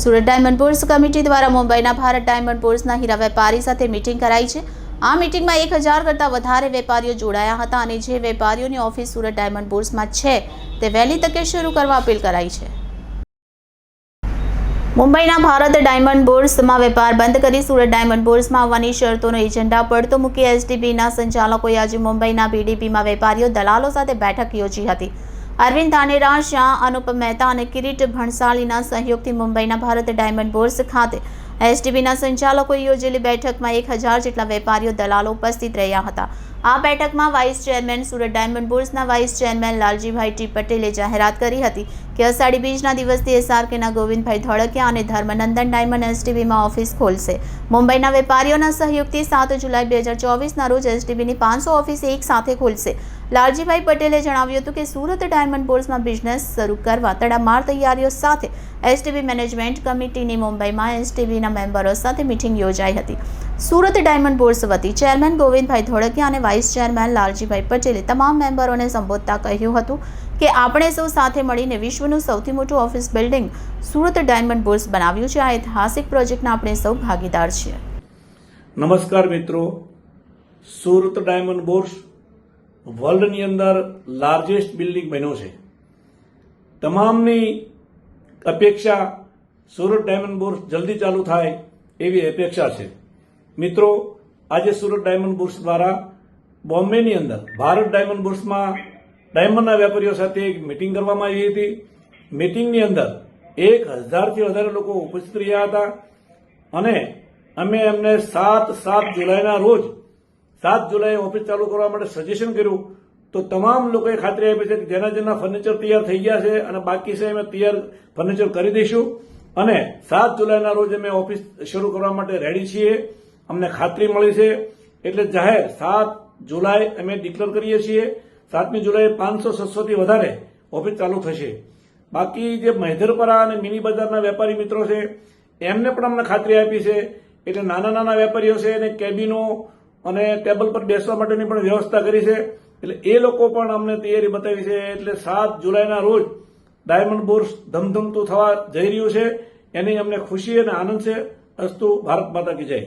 Surat diamond bourse committee દ્વારા મુંબઈના Bharat diamond બોર્સના હીરા વેપારી સાથે મીટિંગ કરાઈ છે. આ મીટિંગમાં એક હજાર કરતાં વધારે વેપારીઓ જોડાયા હતા અને જે વેપારીઓની ઓફિસ સુરત ડાયમંડ બોર્સમાં છે, તે વહેલી તકે શરૂ કરવા અપીલ કરાઈ છે. મુંબઈના ભારત ડાયમંડ બોર્સમાં વેપાર બંધ કરી સુરત ડાયમંડ બોર્સમાં આવવાની શરતોનો એજન્ડા પડતો મૂકી એસડીબીના સંચાલકોએ આજે મુંબઈના બીડીપીમાં વેપારીઓ દલાલો સાથે બેઠક યોજી હતી. અરવિંદ ધાનેરા, શાહ અનુપમ મહેતા અને કિરીટ ભણસાળીના સહયોગથી મુંબઈના ભારત ડાયમંડ બોર્સ ખાતે એસડીબીના સંચાલકોએ યોજેલી બેઠકમાં એક હજાર જેટલા વેપારીઓ દલાલો ઉપસ્થિત રહ્યા હતા. આ બેઠકમાં વાઇસ ચેરમેન સુરત ડાયમંડ બુર્સના વાઇસ ચેરમેન લાલજીભાઈ ટી પટેલે જાહેરાત કરી હતી કે અષાઢી બીજના દિવસથી એસઆરકેના ગોવિંદભાઈ ધોળકિયા અને ધર્મનંદન ડાયમંડ એસટીબીમાં ઓફિસ ખોલશે. મુંબઈના વેપારીઓના સહયોગથી સાત જુલાઈ બે હજાર ચોવીસના રોજ એસટીબીની પાંચસો ઓફિસ એક સાથે ખોલશે. લાલજીભાઈ પટેલે જણાવ્યું હતું કે સુરત ડાયમંડ બોર્સમાં બિઝનેસ શરૂ કરવા તડામાર તૈયારીઓ સાથે એસટીબી મેનેજમેન્ટ કમિટીની મુંબઈમાં એસટીબીના મેમ્બરો સાથે મિટિંગ યોજાઈ હતી. સુરત ડાયમંડ બોર્સ વતી ચેરમેન ગોવિંદભાઈ ધોળકિયા અને વાઇસ ચેરમેન લાલજીભાઈ પટેલે તમામ મેમ્બરોને સંબોધતા કહ્યું હતું કે આપણે સૌ સાથે મળીને વિશ્વનું સૌથી મોટું office building Surat diamond bourse બનાવ્યું છે. આ ઐતિહાસિક પ્રોજેક્ટના આપણે સૌ ભાગીદાર છીએ. નમસ્કાર મિત્રો. સુરત ડાયમંડ બોર્સ વર્લ્ડની અંદર લાર્જેસ્ટ બિલ્ડિંગ બન્યો છે. તમામની અપેક્ષા સુરત ડાયમંડ બોર્સ જલ્દી ચાલુ થાય એવી અપેક્ષા છે. મિત્રો, આજે સુરત ડાયમંડ બુર્સ દ્વારા બોમ્બેની અંદર, ભારત ડાયમંડ બુર્સમાં ડાયમંડના વેપારીઓ સાથે એક મિટિંગ કરવામાં આવી હતી. મિટિંગની અંદર એક હજારથી વધારે લોકો ઉપસ્થિત રહ્યા હતા અને અમે એમને સાત સાત જુલાઈના રોજ, સાત જુલાઈ ઓફિસ ચાલુ કરવા માટે સજેશન કર્યું. તો તમામ લોકોએ ખાતરી આપી છે કે જેના જેના ફર્નિચર તૈયાર થઈ ગયા છે અને બાકી છે અમે તૈયાર ફર્નિચર કરી દઈશું. અને સાત જુલાઈના રોજ અમે ઓફિસ શરૂ કરવા માટે રેડી છીએ. અમને ખાતરી મળી છે. એટલે જાહેર સાત જુલાઈ અમે ડિક્લેર કરીએ છીએ. સાતમી જુલાઈ પાંચસો છસોથી વધારે ઓફિસ ચાલુ થશે. બાકી જે મહેધરપરા અને મિની બજારના વેપારી મિત્રો છે, એમને પણ અમને ખાતરી આપી છે. એટલે નાના નાના વેપારીઓ છે એને કેબિનો અને ટેબલ પર બેસવા માટેની પણ વ્યવસ્થા કરી છે. એટલે એ લોકો પણ અમને તૈયારી બતાવી છે. એટલે સાત જુલાઈના રોજ ડાયમંડ બોર્સ ધમધમતું થવા જઈ રહ્યું છે. એની અમને ખુશી અને આનંદ છે. અસ્તુ ભારત માતા કી જય.